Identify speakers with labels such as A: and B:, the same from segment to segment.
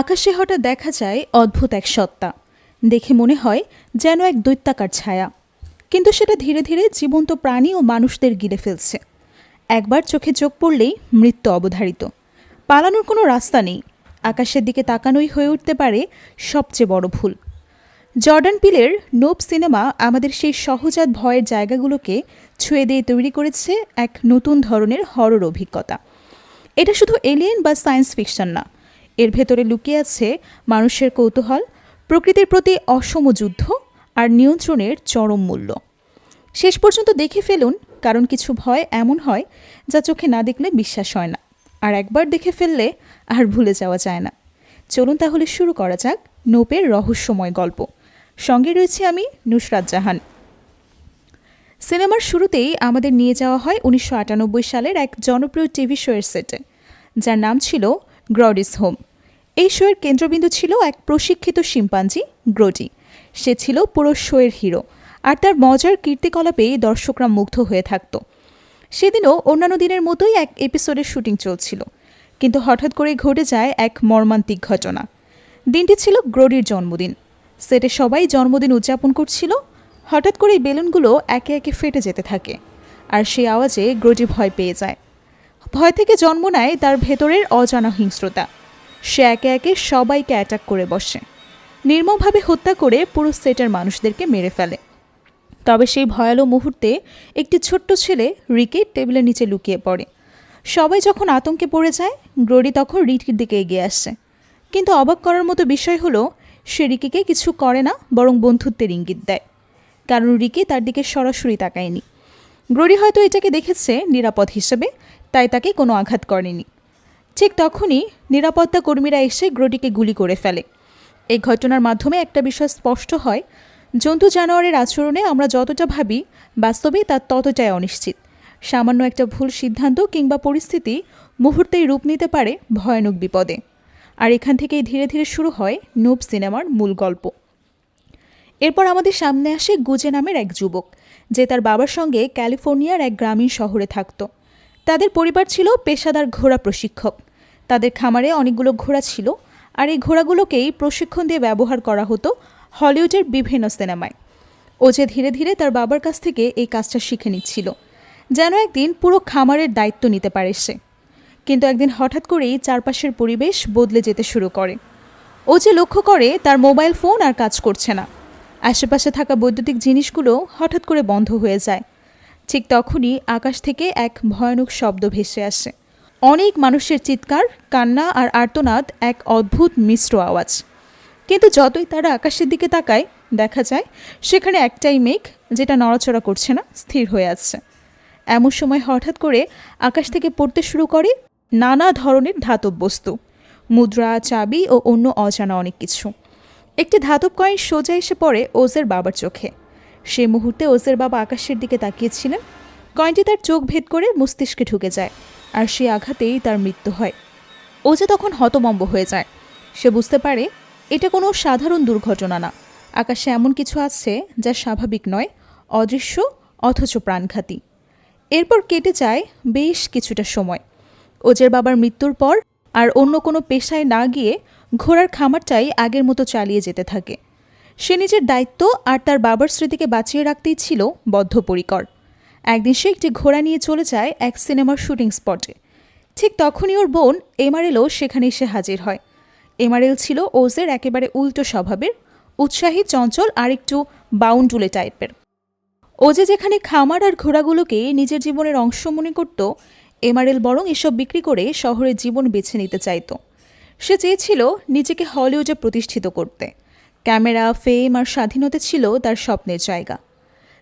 A: আকাশে হঠাৎ দেখা যায় অদ্ভুত এক সত্তা। দেখে মনে হয় যেন এক দৈত্যাকার ছায়া। কিন্তু সেটা ধীরে ধীরে জীবন্ত প্রাণী ও মানুষদের গিলে ফেলছে। একবার চোখে চোখ পড়লেই মৃত্যু অবধারিত। পালানোর কোনো রাস্তা নেই। আকাশের দিকে তাকানোই হয়ে উঠতে পারে সবচেয়ে বড় ভুল। জর্ডান পিলের নোব সিনেমা আমাদের সেই সহজাত ভয়ের জায়গাগুলোকে ছুঁয়ে দিয়ে তৈরি করেছে এক নতুন ধরনের হরর অভিজ্ঞতা। এটা শুধু এলিয়েন বা সায়েন্স ফিকশন না। এর ভেতরে লুকিয়ে আছে মানুষের কৌতূহল, প্রকৃতির প্রতি অসম যুদ্ধ আর নিয়ন্ত্রণের চরম মূল্য। শেষ পর্যন্ত দেখে ফেলুন, কারণ কিছু ভয় এমন হয় যা চোখে না দেখলে বিশ্বাস হয় না, আর একবার দেখে ফেললে আর ভুলে যাওয়া যায় না। চলুন তাহলে শুরু করা যাক নোপের রহস্যময় গল্প। সঙ্গে রয়েছে আমি নুসরাত জাহান। সিনেমার শুরুতেই আমাদের নিয়ে যাওয়া হয় উনিশশো আটানব্বই সালের এক জনপ্রিয় টিভি শোয়ের সেটে, যার নাম ছিল গ্রডিস হোম। এই শোয়ের কেন্দ্রবিন্দু ছিল এক প্রশিক্ষিত শিম্পাঞ্জি, গ্রোডি। সে ছিল পুরো শোয়ের হিরো, আর তার মজার কীর্তিকলাপেই দর্শকরা মুগ্ধ হয়ে থাকত। সেদিনও অন্যান্য দিনের মতোই এক এপিসোডের শুটিং চলছিল, কিন্তু হঠাৎ করে ঘটে যায় এক মর্মান্তিক ঘটনা। দিনটি ছিল গ্রোডির জন্মদিন। সেটে সবাই জন্মদিন উদযাপন করছিল, হঠাৎ করে বেলুনগুলো একে একে ফেটে যেতে থাকে, আর সেই আওয়াজে গ্রোডি ভয় পেয়ে যায়। ভয় থেকে জন্ম নেয় তার ভেতরের অজানা হিংস্রতা। সে একে একে সবাইকে অ্যাটাক করে বসে। নির্মমভাবে হত্যা করে পুরো সেটের মানুষদেরকে মেরে ফেলে। তবে সেই ভয়ালো মুহূর্তে একটি ছোট্ট ছেলে রিকে টেবিলের নিচে লুকিয়ে পড়ে। সবাই যখন আতঙ্কে পড়ে যায়, গ্রোডি তখন রিকির দিকে এগিয়ে আসছে কিন্তু অবাক করার মতো বিষয় হলো, সে রিকিকে কিছু করে না, বরং বন্ধুত্বের ইঙ্গিত দেয়। কারণ রিকি তার দিকে সরাসরি তাকায়নি। গ্রোডি হয়তো এটাকে দেখেছে নিরাপদ হিসেবে, তাই তাকে কোনো আঘাত করেনি। ঠিক তখনই নিরাপত্তা কর্মীরা এসে গ্রোডিকে গুলি করে ফেলে। এই ঘটনার মাধ্যমে একটা বিষয় স্পষ্ট হয়, জন্তু জানোয়ারের আচরণে আমরা যতটা ভাবি, বাস্তবে তা ততটাই অনিশ্চিত। সামান্য একটা ভুল সিদ্ধান্ত কিংবা পরিস্থিতি মুহূর্তেই রূপ নিতে পারে ভয়ানক বিপদে। আর এখান থেকেই ধীরে ধীরে শুরু হয় নুব সিনেমার মূল গল্প। এরপর আমাদের সামনে আসে গুজে নামের এক যুবক। যে তার বাবার সঙ্গে ক্যালিফোর্নিয়ার এক গ্রামীণ শহরে থাকত। তাদের পরিবার ছিল পেশাদার ঘোড়া প্রশিক্ষক। তাদের খামারে অনেকগুলো ঘোড়া ছিল আর এই ঘোড়াগুলোকেই প্রশিক্ষণ দিয়ে ব্যবহার করা হতো হলিউডের বিভিন্ন সিনেমায়। ও যে ধীরে ধীরে তার বাবার কাছ থেকে এই কাজটা শিখে নিচ্ছিল, যেন একদিন পুরো খামারের দায়িত্ব নিতে পারে সে। কিন্তু একদিন হঠাৎ করেই চারপাশের পরিবেশ বদলে যেতে শুরু করে। ও যে লক্ষ্য করে তার মোবাইল ফোন আর কাজ করছে না। আশেপাশে থাকা বৈদ্যুতিক জিনিসগুলো হঠাৎ করে বন্ধ হয়ে যায়। ঠিক তখনই আকাশ থেকে এক ভয়ানক শব্দ ভেসে আসে। অনেক মানুষের চিৎকার, কান্না আর আর্তনাদ এক অদ্ভুত মিশ্র আওয়াজ। কিন্তু যতই তারা আকাশের দিকে তাকায়, দেখা যায় সেখানে একটাই মেঘ যেটা নড়াচড়া করছে না, স্থির হয়ে আছে। এমন সময় হঠাৎ করে আকাশ থেকে পড়তে শুরু করে নানা ধরনের ধাতব বস্তু, মুদ্রা, চাবি ও অন্য অজানা অনেক কিছু। একটি ধাতব কয়েন সোজা এসে পড়ে ওজের বাবার চোখে। সে মুহূর্তে ওজের বাবা আকাশের দিকে তাকিয়েছিলেন। কয়েনটি তার চোখ ভেদ করে মস্তিষ্কে ঢুকে যায়, আর সে আঘাতেই তার মৃত্যু হয়। ওজে তখন হতমম্ব হয়ে যায়। সে বুঝতে পারে এটা কোনো সাধারণ দুর্ঘটনা না। আকাশে এমন কিছু আছে যা স্বাভাবিক নয়, অদৃশ্য অথচ প্রাণঘাতী। এরপর কেটে যায় বেশ কিছুটা সময়। ওজের বাবার মৃত্যুর পর আর অন্য কোনো পেশায় না গিয়ে ঘোড়ার খামারটাই আগের মতো চালিয়ে যেতে থাকে। সে নিজের দায়িত্ব আর তার বাবার স্মৃতিকে বাঁচিয়ে রাখতেই ছিল বদ্ধপরিকর। একদিন সে একটি ঘোড়া নিয়ে চলে যায় এক সিনেমার শুটিং স্পটে। ঠিক তখনই ওর বোন এমআরএলও সেখানে এসে হাজির হয়। এমআরএল ছিল ওজের একেবারে উল্টো স্বভাবের, উৎসাহী, চঞ্চল আর একটু বাউন্ডুলে টাইপের। ওজে যেখানে খামার আর ঘোড়াগুলোকে নিজের জীবনের অংশ মনে করত, এমআরএল বরং এসব বিক্রি করে শহরের জীবন বেছে নিতে চাইতো। সে চেয়েছিল নিজেকে হলিউডে প্রতিষ্ঠিত করতে। ক্যামেরা, ফেম আর স্বাধীনতা ছিল তার স্বপ্নের জায়গা।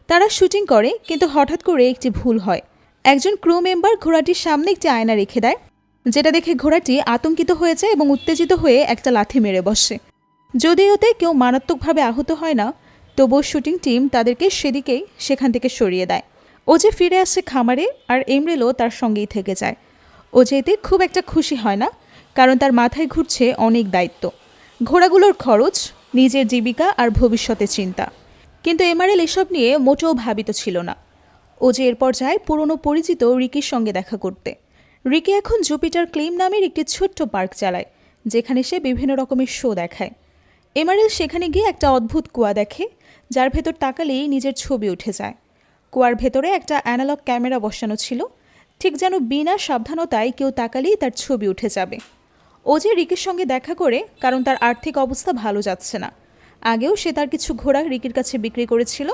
A: তারা শুটিং করে, কিন্তু হঠাৎ করে একটি ভুল হয়। একজন ক্রু মেম্বার ঘোড়াটির সামনে একটি আয়না রেখে দেয়, যেটা দেখে ঘোড়াটি আতঙ্কিত হয়ে যায় এবং উত্তেজিত হয়ে একটা লাথি মেরে বসে। যদিও ওতে কেউ মারাত্মকভাবে আহত হয় না, তবুও শুটিং টিম তাদেরকে সেদিকেই সেখান থেকে সরিয়ে দেয়। ও যে ফিরে আসে খামারে আর এমরেলও তার সঙ্গেই থেকে যায়। ও যে এতে খুব একটা খুশি হয় না কারণ তার মাথায় ঘুরছে অনেক দায়িত্ব। ঘোড়াগুলোর খরচ, নিজের জীবিকা আর ভবিষ্যতের চিন্তা। কিন্তু এমআরএল এসব নিয়ে মোটেও ভাবিত ছিল না। ও যে এরপর যায় পুরনো পরিচিত রিকির সঙ্গে দেখা করতে। রিকি এখন জুপিটার ক্লেম নামের একটি ছোট্ট পার্ক চালায়, যেখানে সে বিভিন্ন রকমের শো দেখায়। এমারেল সেখানে গিয়ে একটা অদ্ভুত কুয়া দেখে, যার ভেতর তাকালেই নিজের ছবি উঠে যায়। কুয়ার ভেতরে একটা অ্যানালগ ক্যামেরা বসানো ছিল, ঠিক যেন বিনা সাবধানতায় কেউ তাকালেই তার ছবি উঠে যাবে। ও যে রিকের সঙ্গে দেখা করে কারণ তার আর্থিক অবস্থা ভালো যাচ্ছে না। আগেও সে তার কিছু ঘোড়া রিকির কাছে বিক্রি করেছিল,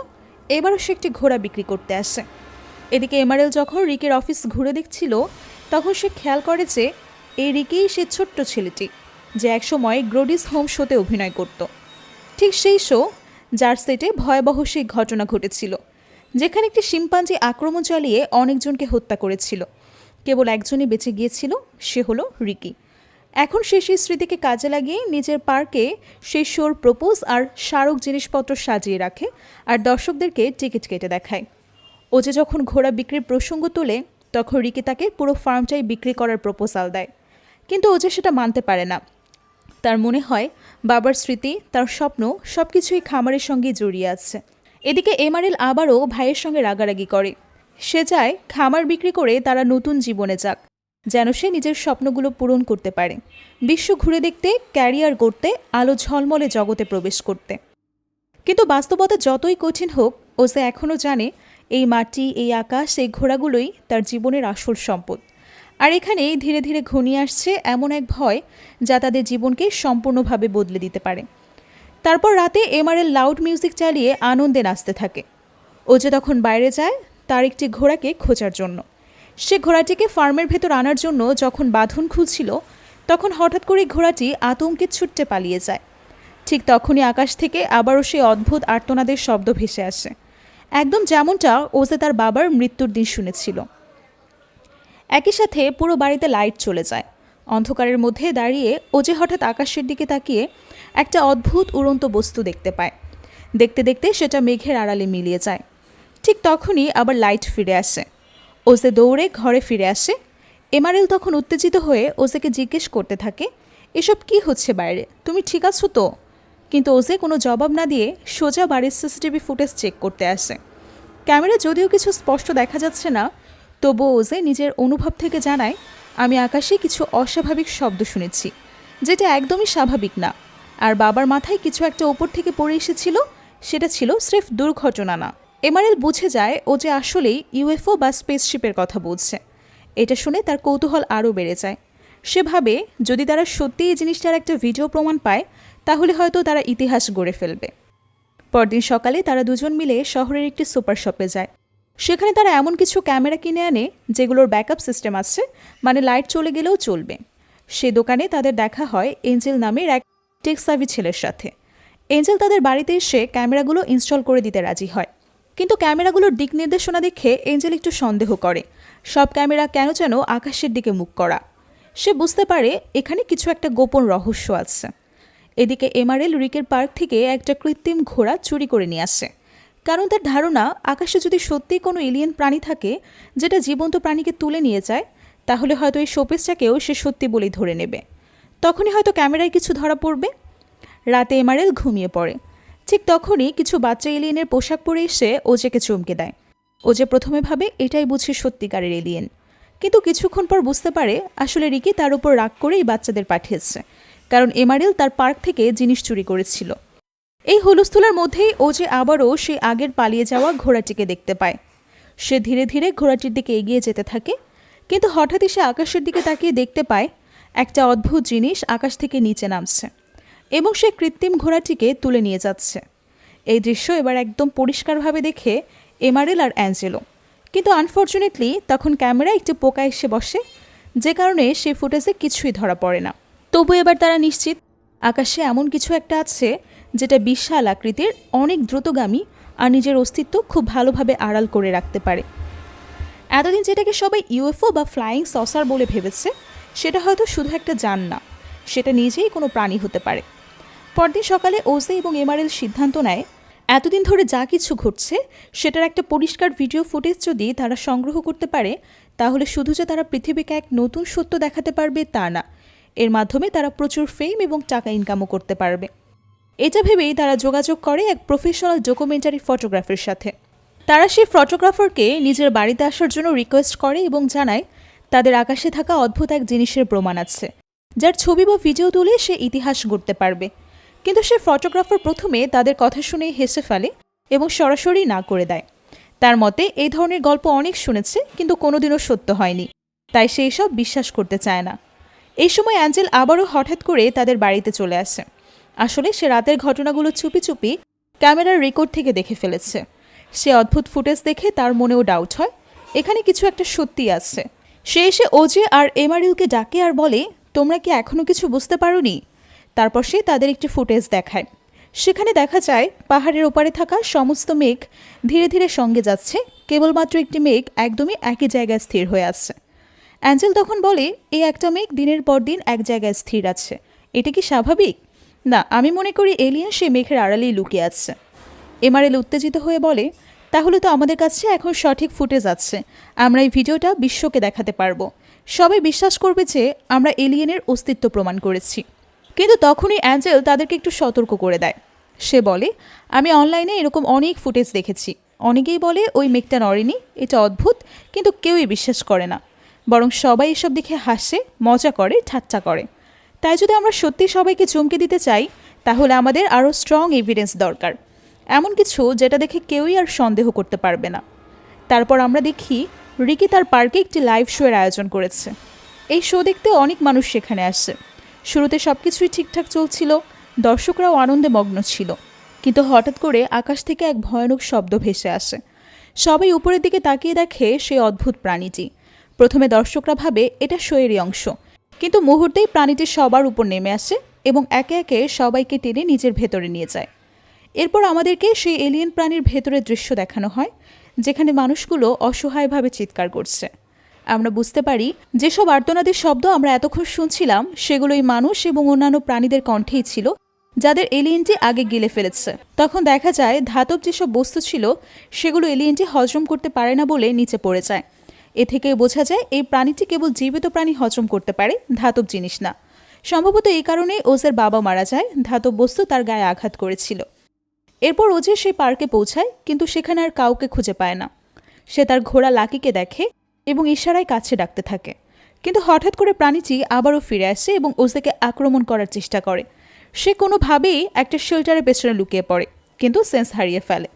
A: এবারও সে একটি ঘোড়া বিক্রি করতে আসে। এদিকে এমারেল যখন রিকের অফিস ঘুরে দেখছিল, তখন সে খেয়াল করে যে এই রিকেই সে ছোট্ট ছেলেটি, যে একসময় গ্রোডিস হোম শোতে অভিনয় করত। ঠিক সেই শো, যার সেটে ভয়াবহ সেই ঘটনা ঘটেছিল, যেখানে একটি শিম্পাঞ্জি আক্রমণ চালিয়ে অনেকজনকে হত্যা করেছিল। কেবল একজনই বেঁচে গিয়েছিল, সে হলো রিকি। এখন সে সেই স্মৃতিকে কাজে লাগিয়ে নিজের পার্কে সেই শোর প্রপোজ আর স্মারক জিনিসপত্র সাজিয়ে রাখে আর দর্শকদেরকে টিকিট কেটে দেখায়। ও যে যখন ঘোড়া বিক্রির প্রসঙ্গ তোলে, তখন রিকি তাকে পুরো ফার্মটাই বিক্রি করার প্রপোজাল দেয়। কিন্তু ও যে সেটা মানতে পারে না। তার মনে হয়, বাবার স্মৃতি, তার স্বপ্ন সব কিছুই খামারের সঙ্গে জড়িয়ে আছে। এদিকে এমআরএল আবারও ভাইয়ের সঙ্গে রাগারাগি করে। সে চায় খামার বিক্রি করে তারা নতুন জীবনে যাক। যেন সে নিজের স্বপ্নগুলো পূরণ করতে পারে। বিশ্ব ঘুরে দেখতে, ক্যারিয়ার করতে আলো ঝলমলে জগতে প্রবেশ করতে। কিন্তু বাস্তবতা যতই কঠিন হোক, ও সে এখনও জানে, এই মাটি, এই আকাশ, এই ঘোড়াগুলোই তার জীবনের আসল সম্পদ। আর এখানে ধীরে ধীরে ঘনিয়ে আসছে এমন এক ভয়, যা তাদের জীবনকে সম্পূর্ণভাবে বদলে দিতে পারে। তারপর রাতে এমআরএল লাউড মিউজিক চালিয়ে আনন্দে নাচতে থাকে। ও যে তখন বাইরে যায়, তার একটি ঘোড়াকে খোঁজার জন্য। সে ঘোড়াটিকে ফার্মের ভেতর আনার জন্য যখন বাঁধন খুলছিল, তখন হঠাৎ করে ঘোড়াটি আতঙ্কে ছুটতে পালিয়ে যায়। ঠিক তখনই আকাশ থেকে আবারও সেই অদ্ভুত আর্তনাদের শব্দ ভেসে আসে। একদম যেমনটা ও যে তার বাবার মৃত্যুর দিন শুনেছিল। একই সাথে পুরো বাড়িতে লাইট চলে যায়। অন্ধকারের মধ্যে দাঁড়িয়ে ও যে হঠাৎ আকাশের দিকে তাকিয়ে একটা অদ্ভুত উড়ন্ত বস্তু দেখতে পায়। দেখতে দেখতে সেটা মেঘের আড়ালে মিলিয়ে যায়। ঠিক তখনই আবার লাইট ফিরে আসে। ওজে দৌড়ে ঘরে ফিরে আসে। এমারেল তখন উত্তেজিত হয়ে ওজেকে জিজ্ঞেস করতে থাকে, এসব কি হচ্ছে বাইরে? তুমি ঠিক আছো তো? কিন্তু ওজে কোনো জবাব না দিয়ে সোজা বাড়ির সিসিটিভি ফুটেজ চেক করতে আসে। ক্যামেরা যদিও কিছু স্পষ্ট দেখা যাচ্ছে না, তবুও ওজে নিজের অনুভব থেকে জানায়, আমি আকাশে কিছু অস্বাভাবিক শব্দ শুনেছি, যেটা একদমই স্বাভাবিক না। আর বাবার মাথায় কিছু একটা ওপর থেকে পড়ে এসেছিল, সেটা ছিল স্রেফ দুর্ঘটনা না। এমআরএল বুঝে যায় ও যে আসলেই ইউএফও বা স্পেসশিপের কথা বলছে। এটা শুনে তার কৌতূহল আরও বেড়ে যায়। সে ভাবে, যদি তারা সত্যি এই জিনিসটার একটা ভিডিও প্রমাণ পায়, তাহলে হয়তো তারা ইতিহাস গড়ে ফেলবে। পরদিন সকালে তারা দুজন মিলে শহরের একটি সুপার শপে যায়। সেখানে তারা এমন কিছু ক্যামেরা কিনে আনে, যেগুলোর ব্যাকআপ সিস্টেম আছে মানে লাইট চলে গেলেও চলবে। সে দোকানে তাদের দেখা হয় এঞ্জেল নামের এক টেক্সাভি ছেলের সাথে। এঞ্জেল তাদের বাড়িতে এসে ক্যামেরাগুলো ইনস্টল করে দিতে রাজি হয়। কিন্তু ক্যামেরাগুলোর দিক নির্দেশনা দেখে এঞ্জেল একটু সন্দেহ করে। সব ক্যামেরা কেন যেন আকাশের দিকে মুখ করা। সে বুঝতে পারে এখানে কিছু একটা গোপন রহস্য আছে। এদিকে এমআরএল রিকের পার্ক থেকে একটা কৃত্রিম ঘোড়া চুরি করে নিয়ে আসে। কারণ তার ধারণা, আকাশে যদি সত্যিই কোনো এলিয়েন প্রাণী থাকে, যেটা জীবন্ত প্রাণীকে তুলে নিয়ে যায়, তাহলে হয়তো এই শোপেসটাকেও সে সত্যি বলেই ধরে নেবে। তখনই হয়তো ক্যামেরায় কিছু ধরা পড়বে। রাতে এমআরএল ঘুমিয়ে পড়ে। ঠিক তখনই কিছু বাচ্চা এলিয়েনের পোশাক পরে এসে ওজেকে চমকে দেয়। ও যে প্রথমে ভাবে এটাই বুঝি সত্যিকারের এলিয়েন। কিন্তু কিছুক্ষণ পর বুঝতে পারে আসলে রিকি তার উপর রাগ করেই বাচ্চাদের পাঠিয়েছে, কারণ এমারেল তার পার্ক থেকে জিনিস চুরি করেছিল। এই হুলস্থুলার মধ্যেই ও যে আবারও সে আগের পালিয়ে যাওয়া ঘোড়াটিকে দেখতে পায়। সে ধীরে ধীরে ঘোড়াটির দিকে এগিয়ে যেতে থাকে, কিন্তু হঠাৎই সে আকাশের দিকে তাকিয়ে দেখতে পায়, একটা অদ্ভুত জিনিস আকাশ থেকে নিচে নামছে। এবং সে কৃত্রিম ঘোড়াটিকে তুলে নিয়ে যাচ্ছে। এই দৃশ্য এবার একদম পরিষ্কারভাবে দেখে এমারেল আর অ্যাঞ্জেলো। কিন্তু আনফর্চুনেটলি তখন ক্যামেরা একটি পোকা এসে বসে, যে কারণে সেই ফুটেজে কিছুই ধরা পড়ে না। তবু এবার তারা নিশ্চিত, আকাশে এমন কিছু একটা আছে, যেটা বিশাল আকৃতির, অনেক দ্রুতগামী আর নিজের অস্তিত্ব খুব ভালোভাবে আড়াল করে রাখতে পারে। এতদিন যেটাকে সবাই ইউএফও বা ফ্লাইং সসার বলে ভেবেছে, সেটা হয়তো শুধু একটা যান না, সেটা নিজেই কোনো প্রাণী হতে পারে। পরদিন সকালে ওজে এবং এমআরএল সিদ্ধান্ত নেয়, এতদিন ধরে যা কিছু ঘটছে সেটার একটা পরিষ্কার ভিডিও ফুটেজ যদি তারা সংগ্রহ করতে পারে, তাহলে শুধু যে তারা পৃথিবীকে এক নতুন সত্য দেখাতে পারবে তা না। এর মাধ্যমে তারা প্রচুর ফেম এবং টাকা ইনকামও করতে পারবে। এটা ভেবেই তারা যোগাযোগ করে এক প্রফেশনাল ডকুমেন্টারি ফটোগ্রাফের সাথে। তারা সেই ফটোগ্রাফারকে নিজের বাড়িতে আসার জন্য রিকোয়েস্ট করে এবং জানায়, তাদের আকাশে থাকা অদ্ভুত এক জিনিসের প্রমাণ আছে, যার ছবি বা ভিডিও তুলে সে ইতিহাস গড়তে পারবে। কিন্তু সে ফটোগ্রাফার প্রথমে তাদের কথা শুনে হেসে ফেলে এবং সরাসরি না করে দেয়। তার মতে, এই ধরনের গল্প অনেক শুনেছে, কিন্তু কোনোদিনও সত্য হয়নি। তাই সে এসব বিশ্বাস করতে চায় না। এই সময় অ্যাঞ্জেল আবারও হঠাৎ করে তাদের বাড়িতে চলে আসে। আসলে সে রাতের ঘটনাগুলো চুপি চুপি ক্যামেরার রেকর্ড থেকে দেখে ফেলেছে। সে অদ্ভুত ফুটেজ দেখে তার মনেও ডাউট হয়। এখানে কিছু একটা সত্যি আছে। সে এসে ওজে আর এমারিলকে ডাকে আর বলে, তোমরা কি এখনও কিছু বুঝতে পারোনি? তারপর সে তাদের একটি ফুটেজ দেখায়। সেখানে দেখা যায়, পাহাড়ের ওপারে থাকা সমস্ত মেঘ ধীরে ধীরে সঙ্গে যাচ্ছে। কেবলমাত্র একটি মেঘ একদমই একই জায়গায় স্থির হয়ে আছে। অ্যাঞ্জেল তখন বলে এই একটা মেঘ দিনের পর দিন এক জায়গায় স্থির আছে। এটা কি স্বাভাবিক? না, আমি মনে করি এলিয়েন সে মেঘের আড়ালেই লুকিয়ে আছে। এমআরএল উত্তেজিত হয়ে বলে, তাহলে তো আমাদের কাছে এখন সঠিক ফুটেজ আছে। আমরা এই ভিডিওটা বিশ্বকে দেখাতে পারব। সবাই বিশ্বাস করবে যে আমরা এলিয়েনের অস্তিত্ব প্রমাণ করেছি। কিন্তু তখনই অ্যাঞ্জেল তাদেরকে একটু সতর্ক করে দেয়। সে বলে, আমি অনলাইনে এরকম অনেক ফুটেজ দেখেছি। অনেকেই বলে ওই মেঘটা নড়েনি, এটা অদ্ভুত, কিন্তু কেউই বিশ্বাস করে না। বরং সবাই এসব দেখে হাসে, মজা করে, ঠাট্টা করে। তাই যদি আমরা সত্যি সবাইকে চমকে দিতে চাই, তাহলে আমাদের আরও স্ট্রং এভিডেন্স দরকার। এমন কিছু যেটা দেখে কেউই আর সন্দেহ করতে পারবে না। তারপর আমরা দেখি, রিকি তার পার্কে একটি লাইভ শোয়ের আয়োজন করেছে। এই শো দেখতে অনেক মানুষ সেখানে আসে। শুরুতে সব কিছুই ঠিকঠাক চলছিল, দর্শকরাও আনন্দে মগ্ন ছিল। কিন্তু হঠাৎ করে আকাশ থেকে এক ভয়ানক শব্দ ভেসে আসে। সবাই উপরের দিকে তাকিয়ে দেখে সেই অদ্ভুত প্রাণীটি। প্রথমে দর্শকরা ভাবে এটা শোয়েরই অংশ, কিন্তু মুহূর্তেই প্রাণীটি সবার উপর নেমে আসে এবং একে একে সবাইকে টেনে নিজের ভেতরে নিয়ে যায়। এরপর আমাদেরকে সেই এলিয়েন প্রাণীর ভেতরের দৃশ্য দেখানো হয়, যেখানে মানুষগুলো অসহায়ভাবে চিৎকার করছে। আমরা বুঝতে পারি, যেসব আর্তনাদের শব্দ আমরা এতক্ষণ শুনছিলাম, সেগুলোই মানুষ এবং অন্যান্য প্রাণীদের কণ্ঠেই ছিল, যাদের এলিয়েনটি আগে গিলে ফেলেছে। তখন দেখা যায়, ধাতব যেসব বস্তু ছিল, সেগুলো এলিয়েনটি হজম করতে পারে না বলে নিচে পড়ে যায়। এ থেকে বোঝা যায়, এই প্রাণীটি কেবল জীবিত প্রাণী হজম করতে পারে, ধাতব জিনিস না। সম্ভবত এই কারণেই ওজের বাবা মারা যায়, ধাতব বস্তু তার গায়ে আঘাত করেছিল। এরপর ওজে সে পার্কে পৌঁছায়, কিন্তু সেখানে আর কাউকে খুঁজে পায় না। সে তার ঘোড়া লাকিকে দেখে এবং ইশারায় কাছে ডাকতে থাকে। কিন্তু হঠাৎ করে প্রাণীটি আবারও ফিরে আসে এবং ওজেকে আক্রমণ করার চেষ্টা করে। সে কোনোভাবেই একটা শেল্টারের পেছনে লুকিয়ে পড়ে, কিন্তু সেন্স হারিয়ে ফেলে।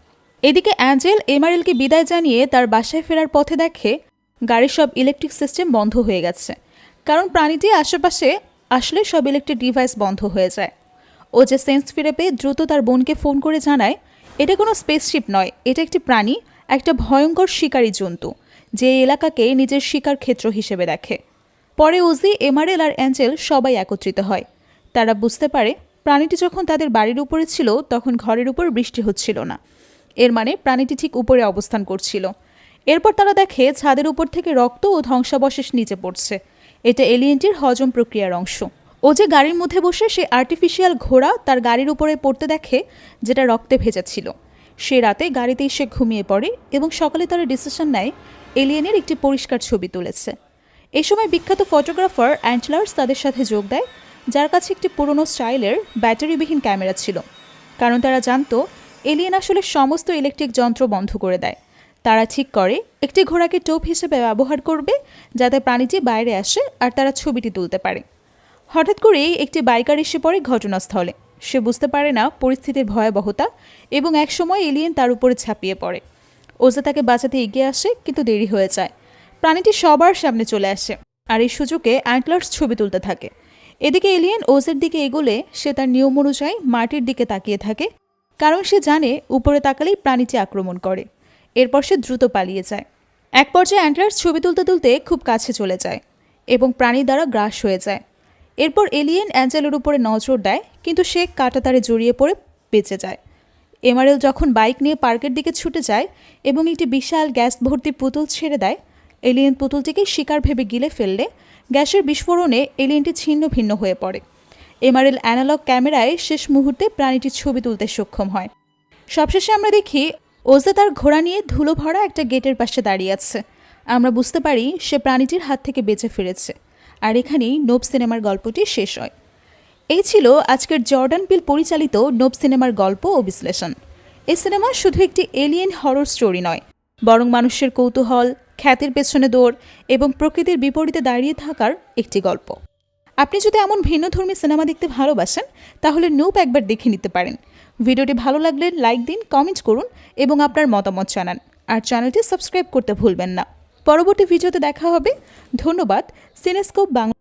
A: এদিকে অ্যাঞ্জেল এমআরএলকে বিদায় জানিয়ে তার বাসায় ফেরার পথে দেখে গাড়ির সব ইলেকট্রিক সিস্টেম বন্ধ হয়ে গেছে। কারণ প্রাণীটি আশেপাশে আসলে সব ইলেকট্রিক ডিভাইস বন্ধ হয়ে যায়। ও যে সেন্স ফিরে পেয়ে দ্রুত তার বোনকে ফোন করে জানায়, এটা কোনো স্পেসশিপ নয়। এটা একটি প্রাণী, একটা ভয়ঙ্কর শিকারী জন্তু। যে এলাকাকে নিজের শিকার ক্ষেত্র হিসেবে দেখে। পরে ওজি এমআরএল আর অ্যাঞ্জেল সবাই একত্রিত হয়। তারা বুঝতে পারে, প্রাণীটি যখন তাদের বাড়ির উপরে ছিল, তখন ঘরের উপর বৃষ্টি হচ্ছিল না। এর মানে প্রাণীটি ঠিক উপরে অবস্থান করছিল। এরপর তারা দেখে ছাদের উপর থেকে রক্ত ও ধ্বংসাবশেষ নিচে পড়ছে। এটা এলিয়েনটির হজম প্রক্রিয়ার অংশ। ও যে গাড়ির মধ্যে বসে সে আর্টিফিশিয়াল ঘোড়া তার গাড়ির উপরে পড়তে দেখে, যেটা রক্তে ভেজা ছিল। সে রাতে গাড়িতেই সে ঘুমিয়ে পড়ে এবং সকালে তারা ডিসিশন নেয় এলিয়েনের একটি পরিষ্কার ছবি তুলেছে। এ সময় বিখ্যাত ফটোগ্রাফার অ্যান্টলার্স তাদের সাথে যোগ দেয়, যার কাছে একটি পুরনো স্টাইলের ব্যাটারিবিহীন ক্যামেরা ছিল। কারণ তারা জানতো, এলিয়েন আসলে সমস্ত ইলেকট্রিক যন্ত্র বন্ধ করে দেয়। তারা ঠিক করে, একটি ঘোড়াকে টোপ হিসেবে ব্যবহার করবে, যাতে প্রাণীটি বাইরে আসে আর তারা ছবিটি তুলতে পারে। হঠাৎ করেই একটি বাইকার এসে পড়ে ঘটনাস্থলে। সে বুঝতে পারে না পরিস্থিতির ভয়াবহতা এবং একসময় এলিয়েন তার উপরে ছাপিয়ে পড়ে। ওজা তাকে বাঁচাতে এগিয়ে আসে, কিন্তু দেরি হয়ে যায়। প্রাণীটি সবার সামনে চলে আসে আর এই সুযোগে অ্যান্টলার্স ছবি তুলতে থাকে। এদিকে এলিয়েন ওজের দিকে এগোলে সে তার নিয়ম অনুযায়ী মাটির দিকে তাকিয়ে থাকে, কারণ সে জানে উপরে তাকালেই প্রাণীটি আক্রমণ করে। এরপর সে দ্রুত পালিয়ে যায়। এক পর্যায়ে অ্যান্টলার্স ছবি তুলতে তুলতে খুব কাছে চলে যায় এবং প্রাণী দ্বারা গ্রাস হয়ে যায়। এরপর এলিয়েন অ্যাঞ্জেলের উপরে নজর দেয় কিন্তু সে কাটাতারে জড়িয়ে পড়ে বেঁচে যায়। এমআরএল যখন বাইক নিয়ে পার্কের দিকে ছুটে যায় এবং একটি বিশাল গ্যাস ভর্তি পুতুল ছেড়ে দেয়, এলিয়েন পুতুলটিকে শিকার ভেবে গিলে ফেললে গ্যাসের বিস্ফোরণে এলিয়েনটি ছিন্ন ভিন্ন হয়ে পড়ে। এমআরএল অ্যানালগ ক্যামেরায় শেষ মুহূর্তে প্রাণীটির ছবি তুলতে সক্ষম হয়। সবশেষে আমরা দেখি, ওজে তার ঘোড়া নিয়ে ধুলো ভরা একটা গেটের পাশে দাঁড়িয়ে আছে। আমরা বুঝতে পারি, সে প্রাণীটির হাত থেকে বেঁচে ফিরেছে। আর এখানেই নোব সিনেমার গল্পটি শেষ হয়। এই ছিল আজকের জর্ডান পিল পরিচালিত নোব সিনেমার গল্প ও বিশ্লেষণ। এই সিনেমা শুধু একটি এলিয়েন হরর স্টোরি নয়, বরং মানুষের কৌতূহল, খ্যাতির পেছনে দৌড় এবং প্রকৃতির বিপরীতে দাঁড়িয়ে থাকার একটি গল্প। আপনি যদি এমন ভিন্নধর্মী সিনেমা দেখতে ভালোবাসেন, তাহলে নোপ একবার দেখে নিতে পারেন। ভিডিওটি ভালো লাগলে লাইক দিন, কমেন্ট করুন এবং আপনার মতামত জানান। আর চ্যানেলটি সাবস্ক্রাইব করতে ভুলবেন না। পরবর্তী ভিডিওতে দেখা হবে। ধন্যবাদ। সিনেস্কোপ বাংলা